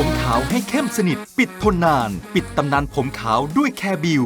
ผมขาวให้เข้มสนิท ปิดทนนาน ปิดตำนานผมขาวด้วยแคบิว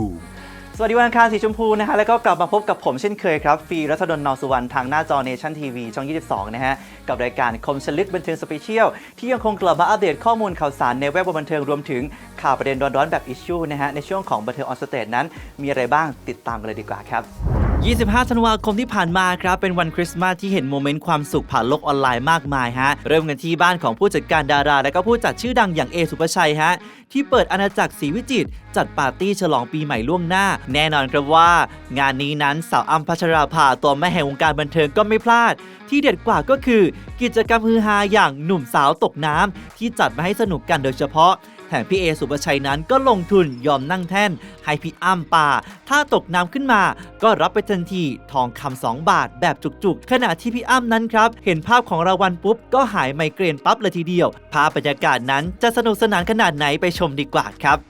สวัสดีวันอังคารสีชมพูนะฮะแล้วก็กลับมาพบกับผมเช่นเคยครับฟีรัศดลนอสุวรรณทางหน้าจอเนชั่นทีวีช่อง 22 นะฮะ กับรายการคมชลึกบันเทิงสเปเชียล ที่ยังคงกลับมาอัปเดตข้อมูลข่าวสารในแวดวงบันเทิงรวมถึงข่าวประเด็นร้อนๆแบบอิชชูนะฮะ ในช่วงของบันเทิงออนสเตทนั้นมีอะไรบ้างติดตามกันเลยดีกว่าครับ 25 ธันวาคมที่ผ่านมาครับ เป็นวันคริสต์มาสที่เห็นโมเมนต์ความสุขผ่านโลกออนไลน์มากมายฮะ เริ่มกันที่บ้านของผู้จัดการดารา และก็ผู้จัดชื่อดังอย่างเอสุภชัยฮะ ที่เปิดอาณาจักรศรีวิจิตรจัดปาร์ตี้ฉลองปีใหม่ล่วงหน้า แน่นอนครับว่า งานนี้นั้นสาวอัมพัชราภาตัวแม่แห่งวงการบันเทิงก็ไม่พลาด ที่เด็ดกว่าก็คือ กิจกรรมฮือฮาอย่างหนุ่มสาวตกน้ำที่จัดมาให้สนุกกันโดยเฉพาะ แถมพี่เอสุปชัยนั้นก็ลงทุนยอมนั่งแท่น ให้พี่อ้ำป่า ถ้าตกน้ำขึ้นมา ก็รับไปทันทีทองคำสองบาทแบบจุกๆ ขณะที่พี่อ้ำนั้นครับ เห็นภาพของรางวัลปุ๊บ ก็หายไมเกรนปั๊บเลยทีเดียว ภาพบรรยากาศนั้นจะสนุกสนานขนาดไหนไปชมดีกว่าครับ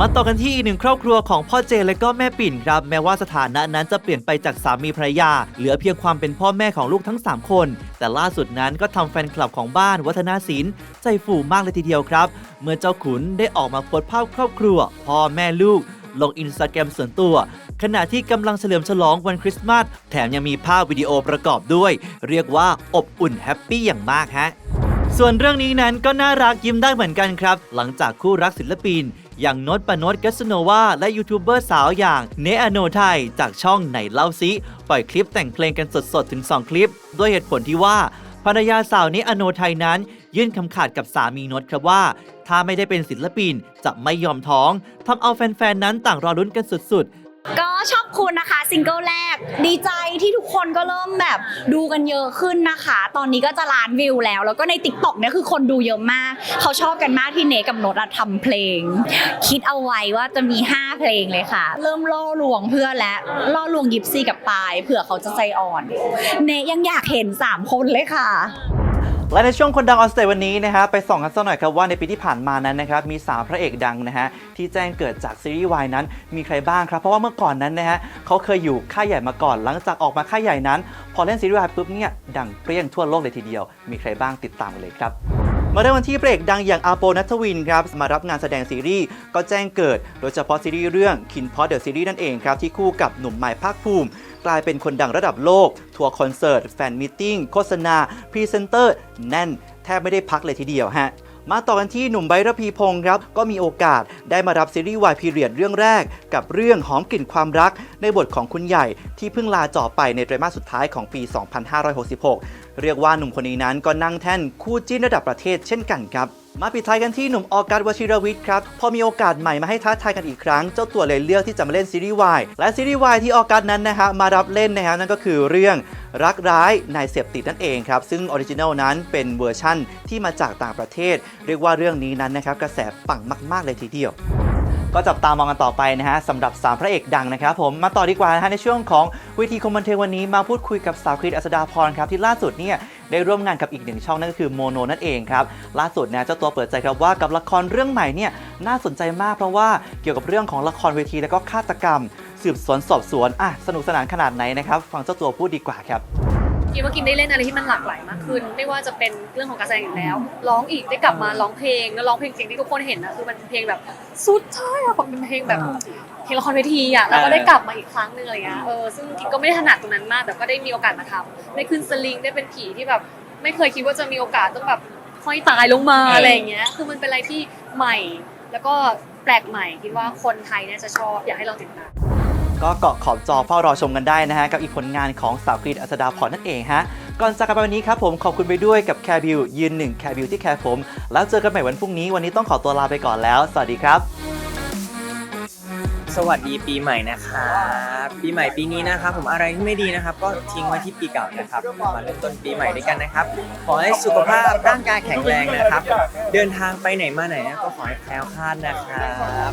มาต่อกันที่อีกหนึ่งครอบครัวของพ่อเจและก็แม่ปิ่นครับ แม้ว่าสถานะนั้นจะเปลี่ยนไปจากสามีภรรยา เหลือเพียงความเป็นพ่อแม่ของลูกทั้ง 3 คน แต่ล่าสุดนั้นก็ทำแฟนคลับของบ้านวัฒนาศิลป์ใจฟูมากเลยทีเดียวครับ เมื่อเจ้าขุนได้ออกมาโพสต์ภาพครอบครัว พ่อแม่ลูก ลงอินสตาแกรมส่วนตัว ขณะที่กำลังเฉลิมฉลองวันคริสต์มาสแถมยังมีภาพวิดีโอประกอบด้วย เรียกว่าอบอุ่นแฮปปี้อย่างมากฮะ ส่วนเรื่องนี้นั้นก็น่ารักยิ้มได้เหมือนกันครับ หลังจากคู่รักศิลปิน อย่างโนตปานดกัสโนวาและยูทูบเบอร์สาวอย่างเนอโนไทยจากช่องไหนเล่าซิ ปล่อยคลิปแต่งเพลงกันสดๆ ถึง 2 คลิป ด้วยเหตุผลที่ว่าภรรยาสาวเนอโนไทยนั้น ยื่นคำขาดกับสามีโนตครับว่า ถ้าไม่ได้เป็นศิลปินจะไม่ยอมท้องทำเอาแฟนๆนั้นต่างรอลุ้นกันสุดๆ คุณนะคะซิงเกิลแรก ดีใจที่ทุกคนก็เริ่มแบบดูกันเยอะขึ้นนะคะ ตอนนี้ก็จะล้านวิวแล้ว แล้วก็ใน t ิ k t o k เนี่ยคือคนดูเยอะมาก เขาชอบกันมากที่เนกับโนตอะทำเพลง คิดเอาไว้ว่าจะมี 5 เพลงเลยค่ะ เริ่มล่อลวงเพื่อนและล่อลวงยิปซีกับปายเผื่อเขาจะใจอ่อน เนยังอยากเห็น 3 คนเลยค่ะ และในช่วงคนดังออสเตจวันนี้นะฮะไปส่องกันสักหน่อยครับว่าในปีที่ผ่านมานั้นนะครับมีสามพระเอกดังนะฮะที่แจ้งเกิดจากซีรีส์วายนั้นมีใครบ้างครับ เพราะว่าเมื่อก่อนนั้นนะฮะเขาเคยอยู่ค่ายใหญ่มาก่อน หลังจากออกมาค่ายใหญ่นั้น พอเล่นซีรีส์วายปุ๊บเนี่ยดังเปรี้ยงทั่วโลกเลยทีเดียว มีใครบ้างติดตามกันเลยครับ มาเริ่มกันที่พระเอกดังอย่างอาโปนัทวินครับมารับงานแสดงซีรีส์ก็แจ้งเกิด โดยเฉพาะซีรีส์เรื่องคินพอดเดอะซีรีส์นั่นเองครับที่คู่กับหนุ่มใหม่ภาคภูมิ กลายเป็นคนดังระดับโลก ทัวร์คอนเสิร์ต แฟนมิทติ้งโฆษณา พรีเซนเตอร์ แน่น แทบไม่ได้พักเลยทีเดียวฮะ มาต่อกันที่หนุ่มไบร์ทระพีพงศ์ครับ ก็มีโอกาสได้มารับซีรีส์วายพีเรียดเรื่องแรก กับเรื่องหอมกลิ่นความรัก ในบทของคุณใหญ่ที่เพิ่งลาจอไปในไตรมาสสุดท้ายของปี 2566 เรียกว่าหนุ่มคนนี้นั้นก็นั่งแท่นคู่จิ้นระดับประเทศเช่นกันครับ มาปิดท้ายกันที่หนุ่มออกัสวชิรวิทย์ครับ พอมีโอกาสใหม่มาให้ท้าทายกันอีกครั้ง เจ้าตัวเลยเลือกที่จะมาเล่นซีรีส์วายและซีรีส์วายที่ออกัสนั้นนะฮะมารับเล่นนะฮะนั่นก็คือเรื่องรักร้ายนายเสพติดนั่นเองครับ ซึ่งออริจินัลนั้นเป็นเวอร์ชั่นที่มาจากต่างประเทศ เรียกว่าเรื่องนี้นั้นนะครับกระแสปังมาก ๆ เลยทีเดียว ก็จับตามองกันต่อไปนะฮะสำหรับ 3 พระเอกดังนะครับผมมาต่อดีกว่านะฮะในช่วงของเวิธีคอมบันเทิงวันนี้มาพูดคุยกับสาวคริสอัสดาพรครับที่ล่าสุดเนี่ยได้ร่วมงานกับอีกหนึ่งช่องนั่นก็คือโมโนนั่นเองครับล่าสุดเนี่ยเจ้าตัวเปิดใจครับว่ากับละครเรื่องใหม่เนี่ยน่าสนใจมากเพราะว่าเกี่ยวกับเรื่องของละครเวทีแล้วก็ฆาตกรรม สืบสวนสอบสวนอะสนุกสนานขนาดไหนนะครับฟังเจ้าตัวพูดดีกว่าครับ คิดว่ากินได้เล่นอะไรที่มันหลากหลายมากขึ้น ไม่ว่าจะเป็นเรื่องของการแสดงอยู่แล้ว ร้องอีกได้กลับมาร้องเพลงแล้วร้องเพลงเสียงที่ทุกคนเห็นนะคือมันเป็นเพลงแบบสุดท้ายอะเป็นเพลงแบบเพลงละครเวทีอะแล้วก็ได้กลับมาอีกครั้งหนึ่งอะไรเงี้ยเออซึ่งกินก็ไม่ได้ถนัดตรงนั้นมาก แต่ก็ได้มีโอกาสมาทำได้ขึ้นสลิงได้เป็นผีที่แบบ ไม่เคยคิดว่าจะมีโอกาสต้องแบบห้อยตายลงมาอะไรอย่างเงี้ย คือมันเป็นอะไรที่ใหม่ แล้วก็แปลกใหม่คิดว่าคนไทยเนี่ยจะชอบอยากให้ลองติดตาม ก็เกาะขอบจอเฝ้ารอชมกันได้นะฮะ กับอีกผลงานของสาวกรีดอัสดาพรนั่นเองฮะ ก่อนจากกันไปวันนี้ครับผมขอบคุณไปด้วยกับแคร์บิวยืนหนึ่งแคร์บิวที่แคร์ผม แล้วเจอกันใหม่วันพรุ่งนี้วันนี้ต้องขอตัวลาไปก่อนแล้ว สวัสดีครับ สวัสดีปีใหม่นะครับปีใหม่ปีนี้นะครับผมอะไรที่ไม่ดีนะครับ ก็ทิ้งไว้ที่ปีเก่านะครับมาเริ่มต้นปีใหม่ด้วยกันนะครับขอให้สุขภาพร่างกายแข็งแรงนะครับ เดินทางไปไหนมาไหนนะก็ขอให้แคล้วคลาดนะครับ